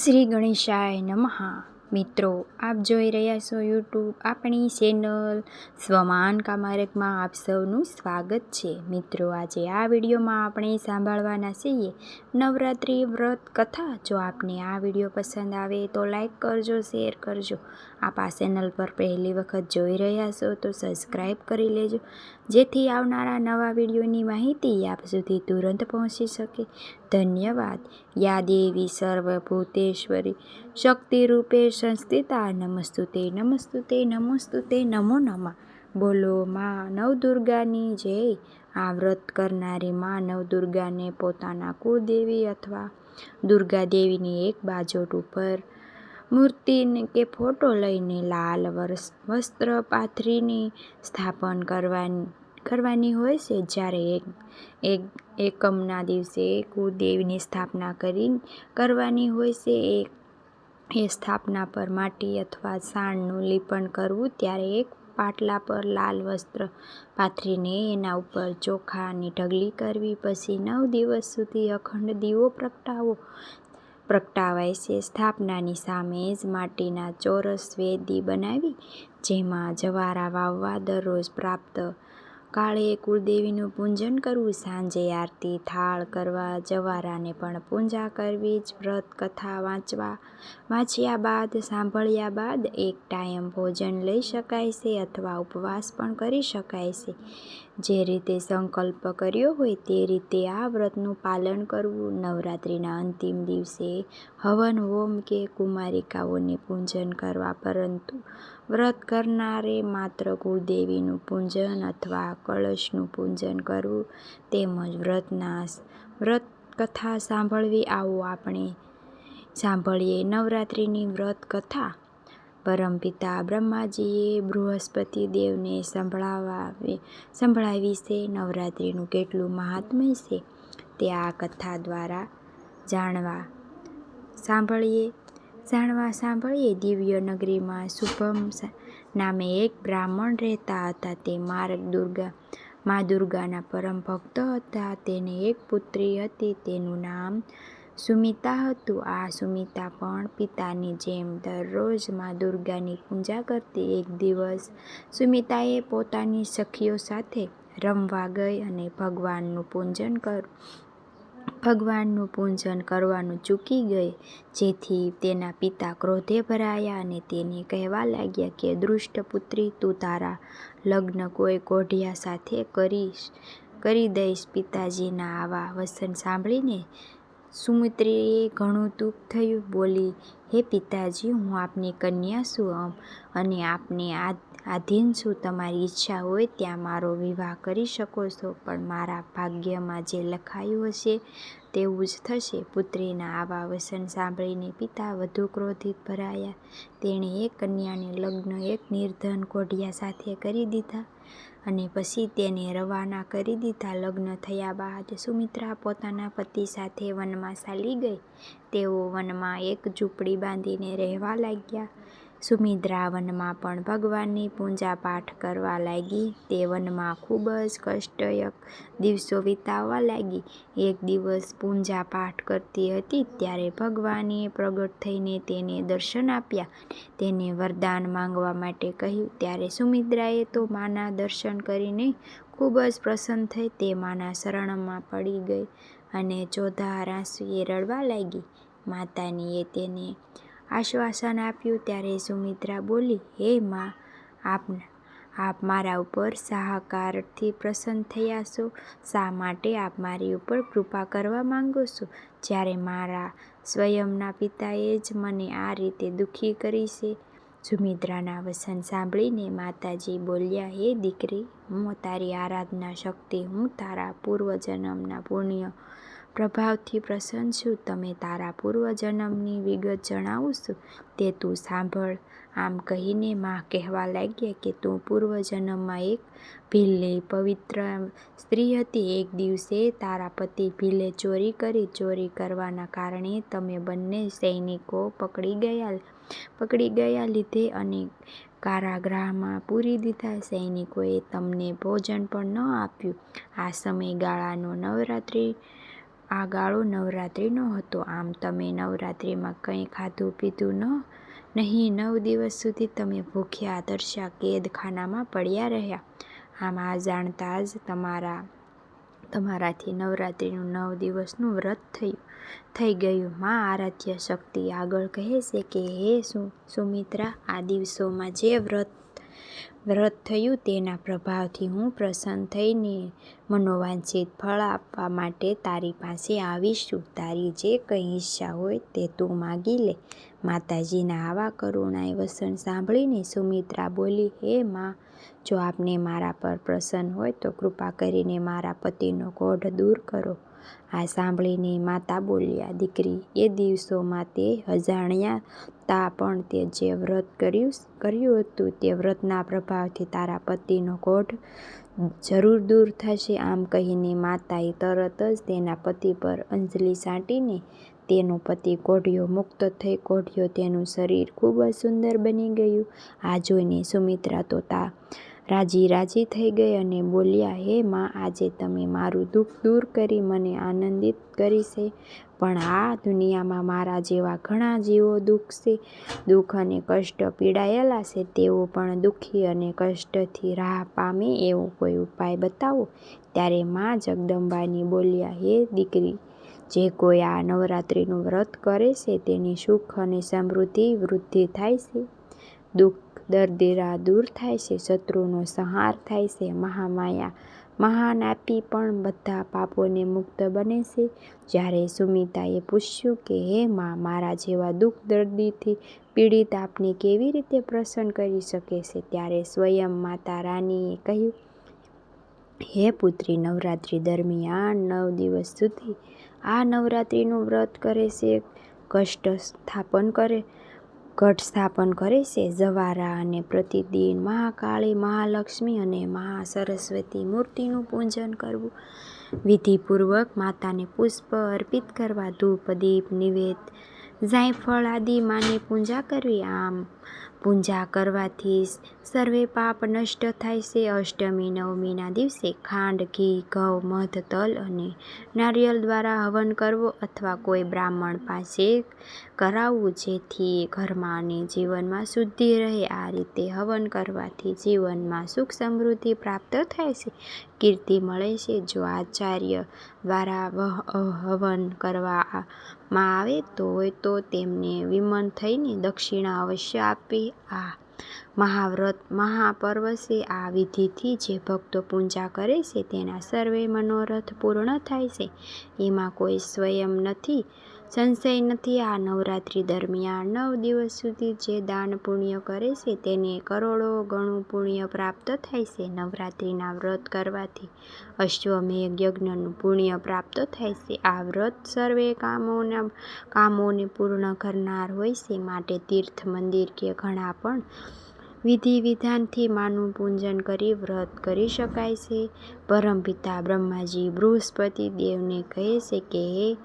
શ્રી ગણેશાય નમઃ. મિત્રો, આપ જોઈ રહ્યા છો યુટ્યુબ આપણી ચેનલ સ્વમાન કામારકમાં આપ સૌનું સ્વાગત છે. મિત્રો, આજે આ વિડીયોમાં આપણે સાંભળવાના છીએ નવરાત્રિ વ્રત કથા. જો આપને આ વીડિયો પસંદ આવે તો લાઈક કરજો શેર કરજો. આપ આ ચેનલ પર પહેલી વખત જોઈ રહ્યા છો તો સબસ્ક્રાઈબ કરી લેજો. જેથી આવનારા નવા વિડીયોની માહિતી આપ સુધી તુરંત પહોંચી શકે. ધન્યવાદ. યાદેવી સર્વભૂતેશ્વરી. શક્તિરૂપે સંસ્થિતા. નમસ્તુતે નમસ્તુતે નમસ્તુતે, નમો નમઃ. બોલો માં નવદુર્ગાની જય. આ વ્રત કરનારી માં નવદુર્ગાને પોતાના કુળદેવી અથવા દુર્ગા દેવીની એક બાજોટ ઉપર મૂર્તિને કે ફોટો લઈને લાલ વસ્ત્ર પાથરીને સ્થાપન કરવાની કરવાની હોય છે. જ્યારે એક એક એકમના દિવસે કુળદેવીની સ્થાપના કરી કરવાની હોય છે, એ એ સ્થાપના પર માટી અથવા સાણનું લીપણ કરવું, ત્યારે એક પાટલા પર લાલ વસ્ત્ર પાથરીને એના ઉપર ચોખાની ઢગલી કરવી, પછી નવ દિવસ સુધી અખંડ દીવો પ્રગટાવો પ્રગટાવાય છે. સ્થાપનાની સામે જ માટીના ચોરસ વેદી બનાવી જેમાં જવારા વાવવા દરરોજ પ્રાપ્ત કાળે કુળદેવીનું પૂજન કરવું, સાંજે આરતી, થાળ કરવા, જવારાને પણ પૂજા કરવી, જ વ્રત, કથા વાંચવા. વાંચ્યા બાદ, સાંભળ્યા બાદ એક ટાઈમ ભોજન લઈ શકાય છે અથવા ઉપવાસ પણ કરી શકાય છે. જે રીતે સંકલ્પ કર્યો હોય તે રીતે આ વ્રતનું પાલન કરવું. નવરાત્રિના અંતિમ દિવસે હવન, હોમ કે કુમારિકાઓને પૂજન કરવા, પરંતુ વ્રત કરનારે માત્ર કુળદેવીનું પૂજન અથવા કળશનું પૂજન કરવું તેમજ વ્રતના વ્રત કથા સાંભળવી આવો આપણે. સાંભળીએ નવરાત્રિની વ્રત કથા. પરમપિતા બ્રહ્માજીએ બૃહસ્પતિ દેવને સંભળાવા સંભળાવી છે નવરાત્રિનું કેટલું મહાત્મ્ય છે તે આ કથા દ્વારા જાણવા. સાંભળીએ જાણવા સાંભળીએ દિવ્ય નગરીમાં શુભમ નામે એક બ્રાહ્મણ રહેતા હતા. તે માર્ગ દુર્ગા, મા દુર્ગાના પરમ ભક્ત હતા. તેને એક પુત્રી હતી. તેનું નામ સુમિતા હતું. આ સુમિતા પણ પિતાની જેમ દરરોજ મા દુર્ગાની પૂજા કરતી. એક દિવસ સુમિતાએ પોતાની સખીઓ સાથે રમવા ગઈ અને ભગવાનનું પૂજન કર ભગવાનનું પૂજન કરવાનું ચૂકી ગઈ, જેથી તેના પિતા ક્રોધે ભરાયા અને તેને કહેવા લાગ્યા કે દુષ્ટ પુત્રી તું તારા લગ્ન કોઈ કોઢિયા સાથે કરીશ, કરી દઈશ પિતાજીના આવા વચન સાંભળીને? સુમિત્રીએ ઘણું દુઃખ થયું. બોલી, હે પિતાજી, હું આપની કન્યા છું અને આપને આધીન છું. તમારી ઈચ્છા હોય ત્યાં મારો વિવાહ કરી શકો છો, પણ મારા ભાગ્યમાં જે લખાયું હશે તેવું જ થશે. પુત્રીના આવા વસન સાંભળીને પિતા વધુ ક્રોધિત ભરાયા. તેણે એ કન્યાને લગ્ન, એક નિર્ધન કોઢિયા સાથે કરી દીધા. અને પછી તેને રવાના કરી દીધા. લગ્ન થયા બાદ સુમિત્રા પોતાના પતિ સાથે વનમાં ચાલી ગઈ. તેઓ વનમાં એક ઝૂંપડી બાંધીને રહેવા લાગ્યા. સુમિત્રા વનમાં પણ ભગવાનની પૂજા પાઠ કરવા લાગી. તે વનમાં ખૂબ જ કષ્ટયક દિવસો વિતાવવા લાગી. એક દિવસ પૂજા પાઠ કરતી હતી ત્યારે ભગવાને પ્રગટ થઈને તેને દર્શન આપ્યા. તેને વરદાન માંગવા માટે કહ્યું, ત્યારે સુમિત્રાએ તો માના દર્શન કરીને ખૂબ જ પ્રસન્ન થઈ તે માના શરણમાં પડી ગઈ અને ચોધા રાસુએ રડવા લાગી. માતાનીએ તેને આશ્વાસન આપ્યું ત્યારે સુમિત્રા બોલી, હે મા આપ આપ મારા ઉપર સહકારથી પ્રસન્ન થયા છો. શા માટે આપ મારી ઉપર કૃપા કરવા માંગો છો? જ્યારે મારા સ્વયંના પિતાએ જ મને આ રીતે દુઃખી કરી છે. સુમિત્રાના વસન સાંભળીને માતાજી બોલ્યા, હે દીકરી, હું તારી આરાધના શક્તિ, હું તારા પૂર્વજન્મના પુણ્ય પ્રભાવથી પ્રસન્ન છું. તમે તારા પૂર્વજન્મની વિગત જણાવું તે તું સાંભળ. આમ કહીને માં કહેવા લાગ્યા કે તું પૂર્વજન્મમાં એક ભીલે પવિત્ર સ્ત્રી હતી. એક દિવસે તારા પતિ ભીલે ચોરી કરી. ચોરી કરવાના કારણે તમે બંને સૈનિકો પકડી ગયા પકડી ગયા લીધે અને કારાગૃહમાં પૂરી દીધા. સૈનિકોએ તમને ભોજન પણ ન આપ્યું. આ સમયગાળાનો નવરાત્રિ આ ગાળો નવરાત્રિનો હતો. આમ તમે નવરાત્રિમાં કંઈ ખાધું પીધું ન નહીં, નવ દિવસ સુધી તમે ભૂખ્યા, તરસ્યા, કેદખાનામાં પડ્યા રહ્યા. આમ આ જાણતા જ તમારા, તમારાથી નવરાત્રિનું નવ દિવસનું વ્રત થયું, થઈ ગયું. મા આરાધ્ય શક્તિ આગળ કહે છે કે, હે સુમિત્રા, આ દિવસોમાં જે વ્રત વ્રત થયું તેના પ્રભાવથી હું પ્રસન્ન થઈને મનોવાંછિત ફળ આપવા માટે તારી પાસે આવીશ. તારી જે કંઈ ઈચ્છા હોય તે તું માગી લે. માતાજીના આવા કરુણાએ વસન સાંભળીને સુમિત્રા બોલી, હે મા, જો આપને મારા પર પ્રસન્ન હોય તો કૃપા કરીને મારા પતિનો કોઢ દૂર કરો. આ સાંભળીને માતા બોલ્યા, દીકરી, એ દિવસોમાં તે અજાણ્યા તા પણ તે જે વ્રત કર્યું કર્યું હતું તે વ્રતના પ્રભાવથી તારા પતિનો કોઢ જરૂર દૂર થશે. આમ કહીને માતાએ તરત જ તેના પતિ પર અંજલિ છાંટીને તેનો પતિ કોઢિયો મુક્ત થઈ કોઢિયો તેનું શરીર ખૂબ જ સુંદર બની ગયું. આ જોઈને સુમિત્રા તો તા રાજી રાજી થઈ ગઈ અને બોલ્યા, હે મા, આજે તમે મારું દુઃખ દૂર કરી મને આનંદિત કરી છે. પણ આ દુનિયામાં મારા જેવા ઘણા જીવો દુઃખથી દુઃખ અને કષ્ટ પીડાયેલા છે. તેઓ પણ દુઃખી અને કષ્ટથી રાહ પામે એવો કોઈ ઉપાય બતાવો. ત્યારે મા જગદંબાની બોલ્યા, હે દીકરી, જે કોઈ આ નવરાત્રિનું વ્રત કરે છે, તેની સુખ અને સમૃદ્ધિ વૃદ્ધિ થાય છે. દુઃખ દરિદ્રતા દૂર થાય છે. શત્રુનો સંહાર થાય છે. મહામાયા મહાન આપી પણ બધા પાપોને મુક્ત બને છે. જ્યારે સુમિતાએ પૂછ્યું કે, હે મા, મારા જેવા દુઃખ દર્દીથી પીડિત આપને કેવી રીતે પ્રસન્ન કરી શકે છે. ત્યારે સ્વયં માતા રાનીએ કહ્યું, હે પુત્રી, નવરાત્રિ દરમિયાન નવ દિવસ સુધી આ નવરાત્રિનું વ્રત કરે છે, કષ્ટ સ્થાપન કરે ઘટ સ્થાપન કરે છે. જવારા અને પ્રતિદિન મહાકાળી, મહાલક્ષ્મી અને મહાસરસ્વતી મૂર્તિનું પૂજન કરવું. વિધિપૂર્વક માતાને પુષ્પ અર્પિત કરવા. ધૂપ, દીપ, નિવેદ, જાયફળ આદિ માની પૂજા કરવી. આમ પૂજા કરવાથી સર્વે પાપ નષ્ટ થાય છે. અષ્ટમી, નવમીના દિવસે ખાંડ, ઘી, ઘઉં, મધ, તલ અને નારિયેળ દ્વારા હવન કરવો અથવા કોઈ બ્રાહ્મણ પાસે કરાવવું જેથી ઘરમાં અને જીવનમાં શુદ્ધિ રહે. આ રીતે હવન કરવાથી જીવનમાં સુખ સમૃદ્ધિ પ્રાપ્ત થાય છે કીર્તિ મળે છે. જો આચાર્ય દ્વારા હવન કરવામાં આવે હોય તો તેમને વિમન થઈને દક્ષિણા અવશ્ય આપવી. આ મહાવ્રત મહાપર્વ છે. આ વિધિથી જે ભક્તો પૂજા કરે છે તેના સર્વે મનોરથ પૂર્ણ થાય છે એમાં કોઈ સંશય નથી. આ નવરાત્રિ દરમિયાન નવ દિવસ સુધી જે દાન પુણ્ય કરે છે તેને કરોડો ગણું પુણ્ય પ્રાપ્ત થાય છે. નવરાત્રિના વ્રત કરવાથી અશ્વમેઘ યજ્ઞનું પુણ્ય પ્રાપ્ત થાય છે. આ વ્રત સર્વે કામોના કામોને પૂર્ણ કરનાર હોય છે માટે તીર્થ મંદિર કે ઘણા પણ વિધિ વિધાનથી માનું પૂજન કરી વ્રત કરી શકાય છે. પરમપિતા બ્રહ્માજી બૃહસ્પતિ દેવને કહે છે કે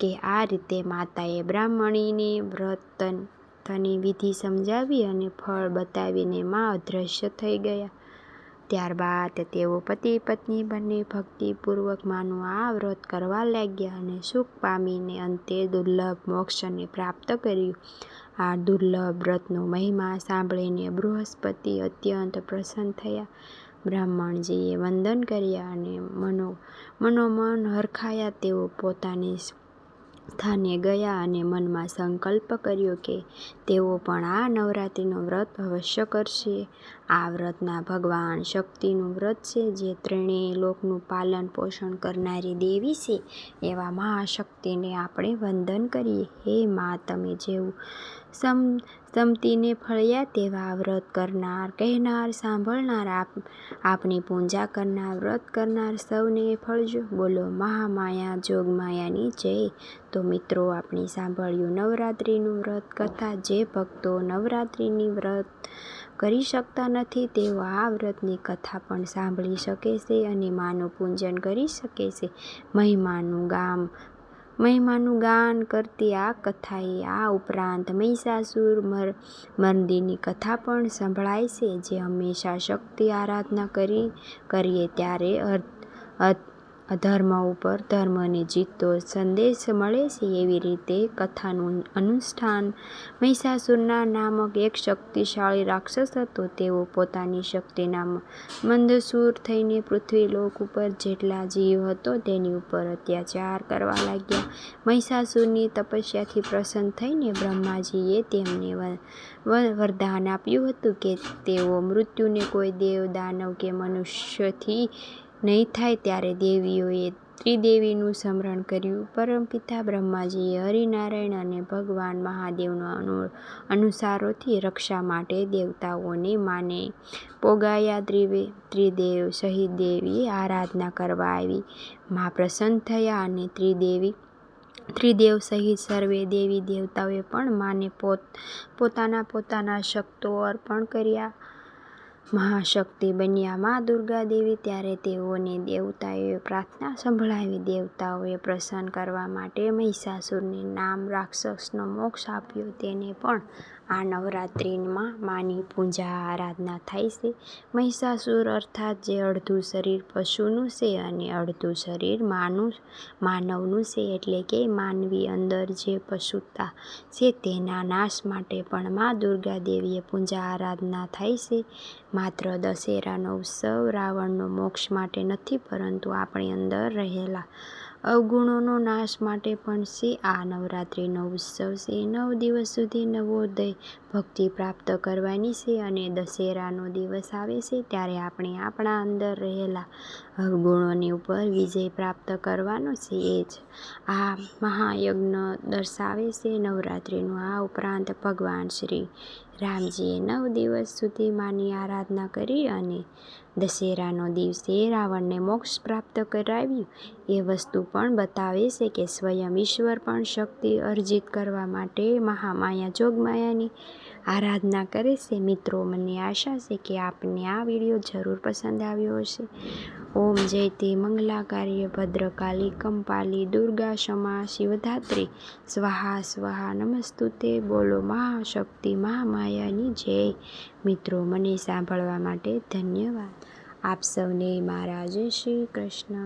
કે આ રીતે માતાએ બ્રાહ્મણીને વ્રતની વિધિ સમજાવી અને ફળ બતાવીને મા અદૃશ્ય થઈ ગયા. ત્યારબાદ તેઓ પતિ પત્ની બંને ભક્તિપૂર્વક માનું આ વ્રત કરવા લાગ્યા અને સુખ પામીને અંતે દુર્લભ મોક્ષને પ્રાપ્ત કર્યું. આ દુર્લભ વ્રતનો મહિમા સાંભળીને બૃહસ્પતિ અત્યંત પ્રસન્ન થયા. બ્રાહ્મણજીએ વંદન કર્યા અને મનો, મનોમન હરખાયા. તેઓ પોતાના સ્થાને ગયા અને મનમાં સંકલ્પ કર્યો કે તેઓ પણ આ નવરાત્રિનું વ્રત અવશ્ય કરશે. આ વ્રતમાં ભગવાન શક્તિનું વ્રત છે, જે ત્રણેય લોકનું પાલન પોષણ કરનારી દેવી છે. એવા મહાશક્તિને આપણે વંદન કરીએ. હે મા, તમે જેવું સમ, સમતીને ફળ્યા તેવા વ્રત કરનાર, કહેનાર, સાંભળનાર, આપ, આપની પૂજા કરનાર, વ્રત કરનાર સૌને ફળજો. બોલો, મહામાયા, જોગમાયાની જય. તો મિત્રો, આપણે સાંભળ્યું નવરાત્રિનું વ્રત કથા, જે ભક્તો નવરાત્રિની વ્રત કરી શકતા નથી, તેઓ આ વ્રતની કથા પણ સાંભળી શકે છે અને માનું પૂજન કરી શકે છે. મહિમાનું ગાન કરતી આ કથાએ આ ઉપરાંત મહિષાસુર મર, મંદિરની કથા પણ સંભળાય છે જે હંમેશા શક્તિ આરાધના કરી, કરીએ ત્યારે અધર્મ ઉપર ધર્મની જીતતો સંદેશ મળે છે એવી રીતે કથાનું અનુષ્ઠાન મહિષાસુરના નામક એક શક્તિશાળી રાક્ષસ હતો. તેઓ પોતાની શક્તિના મંદસૂર થઈને પૃથ્વીલોક ઉપર જેટલા જીવ હતો તેની ઉપર અત્યાચાર કરવા લાગ્યા. મહિષાસુરની તપસ્યાથી પ્રસન્ન થઈને બ્રહ્માજીએ તેમને વરદાન આપ્યું હતું કે તેઓ મૃત્યુને કોઈ દેવ દાનવ કે મનુષ્યથી નહીં થાય ત્યારે દેવીઓએ ત્રિદેવીનું સ્મરણ કર્યું. પરમપિતા બ્રહ્માજીએ હરિનારાયણ અને ભગવાન મહાદેવનો અનુ, અનુસારોથી રક્ષા માટે દેવતાઓને માને. પોગાયા ત્રિવે, ત્રિદેવ સહિત દેવીએ આરાધના કરવા આવી. મા પ્રસન્ન થયા અને ત્રિદેવી, ત્રિદેવ સહિત સર્વે દેવી દેવતાઓએ પણ માને પોત, પોતાના પોતાના શક્તો અર્પણ કર્યા. મહાશક્તિ બન્યા મા દુર્ગા દેવી ત્યારે તેઓને દેવતાઓએ પ્રાર્થના સંભળાવી દેવતાઓએ પ્રસન્ન કરવા માટે મહિષાસુરને નામ રાક્ષસનો મોક્ષ આપ્યો. તેને પણ આ નવરાત્રિમાં માની પૂજા આરાધના થાય છે. મહિષાસુર અર્થાત જે અડધું શરીર પશુનું છે અને અડધું શરીર માનું, માનવનું છે એટલે કે માનવી અંદર જે પશુતા છે તેના નાશ માટે પણ મા દુર્ગા દેવીએ પૂજા આરાધના થાય છે. માત્ર દશેરાનો ઉત્સવ, રાવણનો મોક્ષ માટે નથી, પરંતુ આપણી અંદર રહેલા અવગુણોનો નાશ માટે પણ છે આ નવરાત્રિનો ઉત્સવ છે? નવ દિવસ સુધી નવોદય ભક્તિ પ્રાપ્ત કરવાની છે અને દશેરાનો દિવસ આવે છે ત્યારે આપણે આપણા અંદર રહેલા અવગુણોની ઉપર વિજય પ્રાપ્ત કરવાનો છે એ જ આ મહાયજ્ઞ દર્શાવે છે નવરાત્રિનું. આ ઉપરાંત ભગવાન શ્રી રામજીએ નવ દિવસ સુધી માની આરાધના કરી અને દશેરાનો દિવસે રાવણને મોક્ષ પ્રાપ્ત કરાવ્યું. એ વસ્તુ પણ બતાવે છે કે સ્વયં ઈશ્વર પણ શક્તિ અર્જિત કરવા માટે મહામાયા જોગમાયાની આરાધના કરે છે. મિત્રો, મને આશા છે કે આપને આ વીડિયો જરૂર પસંદ આવ્યો હશે. ઓમ જયતે મંગલાકાર્ય ભદ્રકાલી કંપાલી દુર્ગા ક્ષમા શિવધાત્રી. સ્વાહા સ્વાહા, નમસ્તુતે બોલો મહાશક્તિ મહામાયાની જય. મિત્રો, મને સાંભળવા માટે ધન્યવાદ. આપ સૌને મારા જય શ્રી કૃષ્ણ.